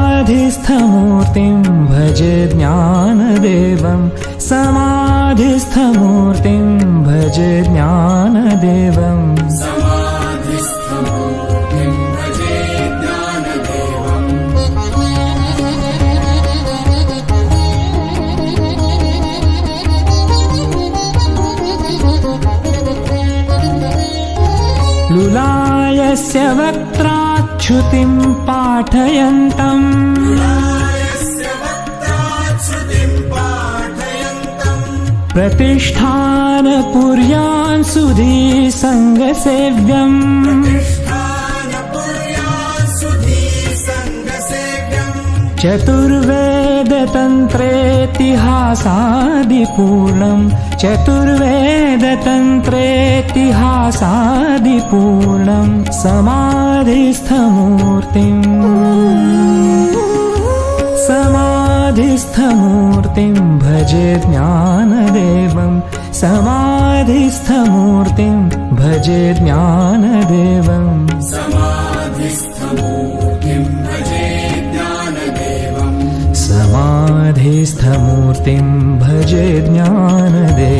समाधिस्थमूर्तिं भज ज्ञानदेवं। समाधिस्थमूर्तिं भज ज्ञानदेवम् लुलायस्य वक्त्राच्छुतिं पाठयन्तम्। प्रतिष्ठानपुर्यान् सुधी सङ्गसेव्यम्। चतुर्वेदतन्त्रेतिहासादिपूर्णम्। चतुर्वेदतन्त्रेतिहासादिपूर्णम् समाधिस्थमूर्तिम्। समाधिस्थमूर्तिं भजे ज्ञानदेवं समाधिस्थमूर्तिं भजे ज्ञानदेवम्। समाधिस्थमूर्तिं भजे ज्ञानदेवम्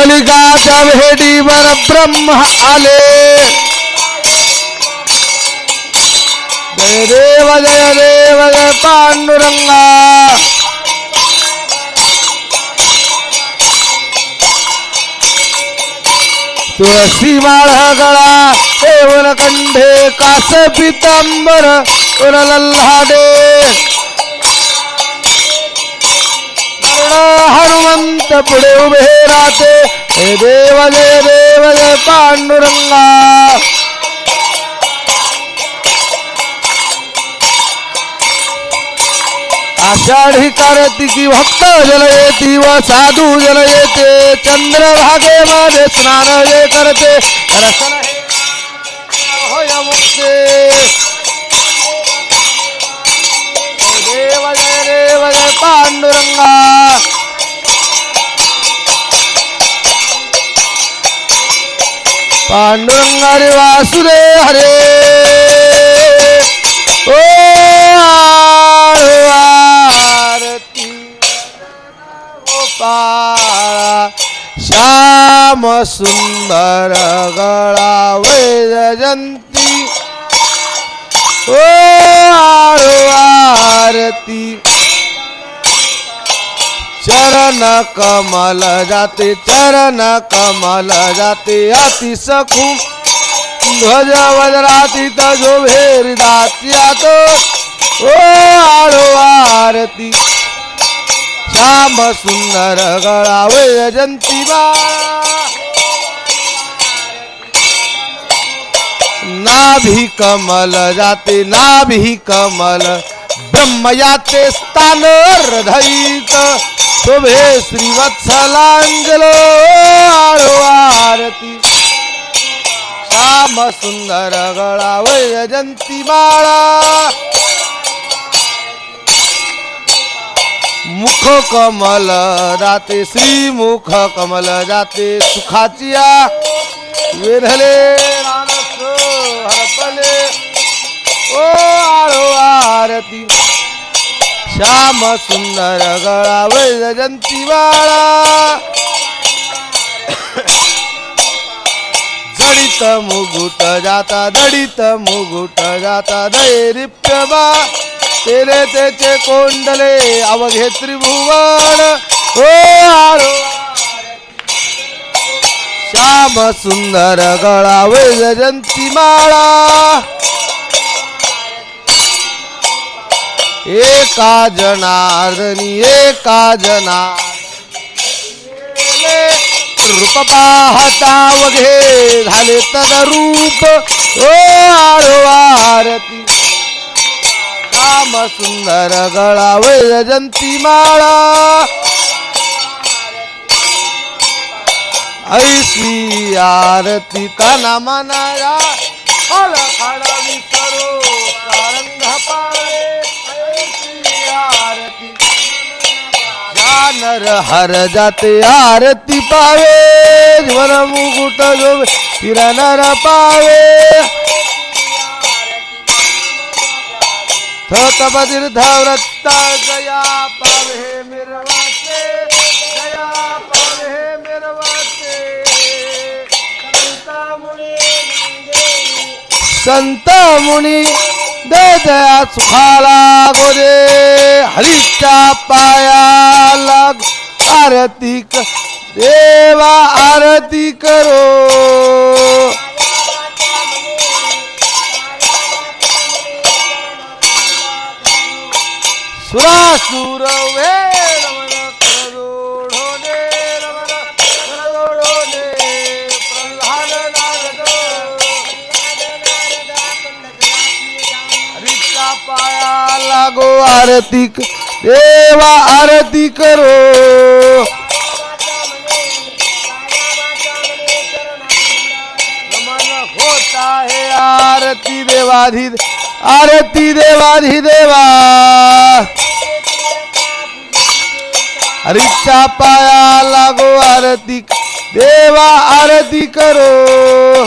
कलिकाच्या भेटीवर ब्रह्म आले. जय देव जय देव जय पांडुरंगा. तुळशी माळ गळा देवन कंढे कास पितांबर उरलल्हा दे हनुमंत पुढे उभे हे देव जय देव जय पांडुरंगा आषाढी कार्तिकी भक्त जल येती व साधू जल येते चंद्रभागे मध्ये स्नान जे करते हे होय मुक्ते पांडुरंग रे वासुदे हरे. ओ आरती गोपाळा श्याम सुंदर गळा वैजयंती ओ आरती चरण कमल जाते चरण कमल जाते अति सखू। ध्वज वज्राती तजो भेर तो। ओ आरो आरती। श्याम सुंदर गळा वैजंती नाभी कमल जाते नाभी कमल ब्रह्म याचे स्थान हृदयित। शोभे श्रीवत्सलांजलो आरती. श्याम सुंदर गळा वैजंती माळा. मुख कमल जाते श्री मुख कमल जाते सुखाचिया वेधले हरपले. ओ आरती. श्याम सुंदर गळा वैजयंती बाळा. जडित मुगुट जाता दडित मुगुट जाता दैरिप्यबा तेरे तेचे कोंडले अवघे त्रिभुवन. हो श्याम सुंदर गळा वैजयंती माळा एका जनार्दनी एका जना रूप पाहता वघे झाले तदरूप ओ आळो आरती. श्याम सुंदर गळा वैजंती माळा ऐशी आरती तना मनाया. फल फळ विसरो सारंग पाळा. जानर हर जाते आरती पावे वर मुकुट जो फिरनर पावे. थत बदिर्ध व्रत्ता जया पावे मिरवाचे जया पावे मिरवाचे. संता मुनी संत मुनी दया सुखाला गोरे हरीच्या पाया लाग आरती कर देवा आरती करो. सुरासुर वेळ आरती देवा आरती करो. होता है आरती देवाधी आरती देवाधी देवा हरीच्या पाया लागो आरती देवा आरती करो.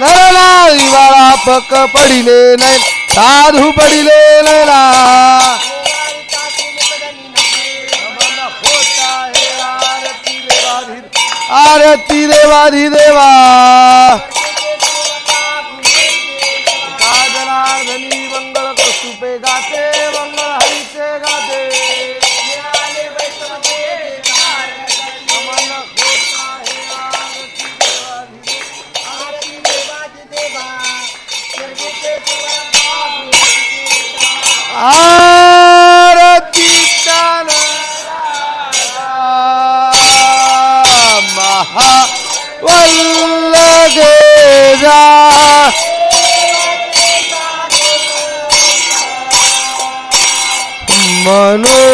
નરના દિવાળા પક પડીલે નૈન સાધુ પડીલે નૈના આરતી દેવાધી દેવા. জানো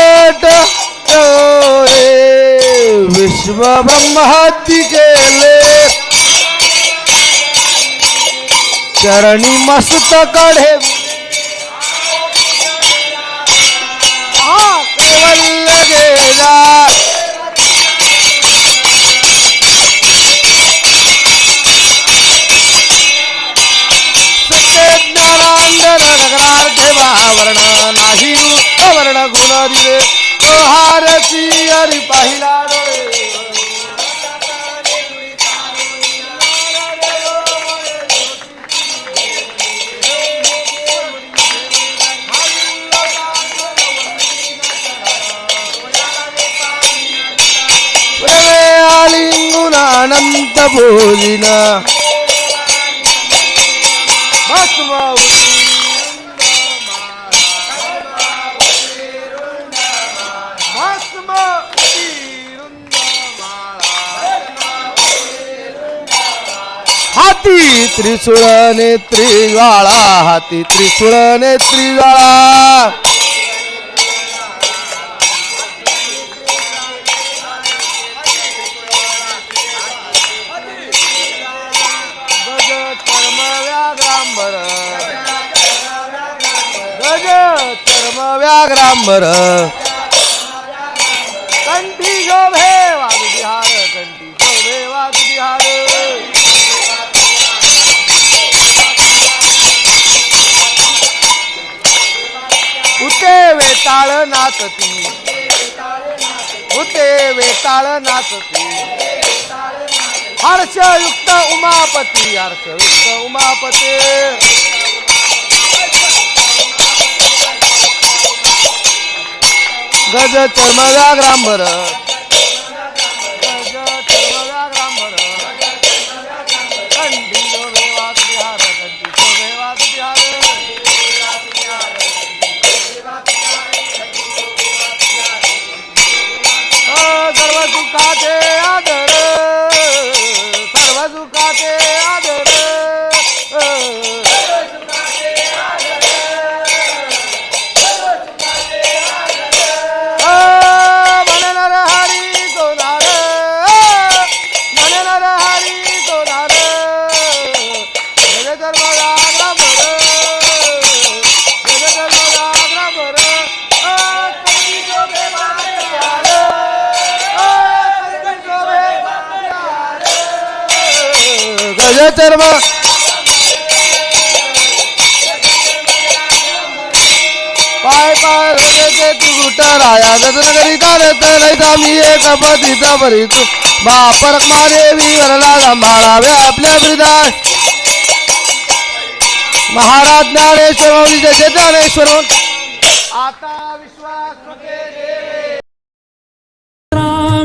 प्रगट होए विश्व ब्रह्महत्ती केले चरणी मस्त कढे. केवल गेला. তারি রে তোহার পিয়ার পাহিলা রে আলিঙ্গুন অনন্ত त्रिशूळ नेत्री ज्वाळा हाती त्रिशूळ नेत्री ज्वाळा. गज कंठी शोभे वेताळ नाचती उते वेताळ नाचती हर्षयुक्त उमापती हर्षयुक्त उमापती. गज चर्म भरत Ade Ade गज चर्म पाय पाय रोजेचे तू कुठ राया. जतन करी चालत नाही मी एक पतीचा बरी तू बापर मारेवी वरला सांभाळावे आपल्या ब्रिदा महाराज ज्ञानेश्वर जय ज्ञानेश्वर. आता विश्वास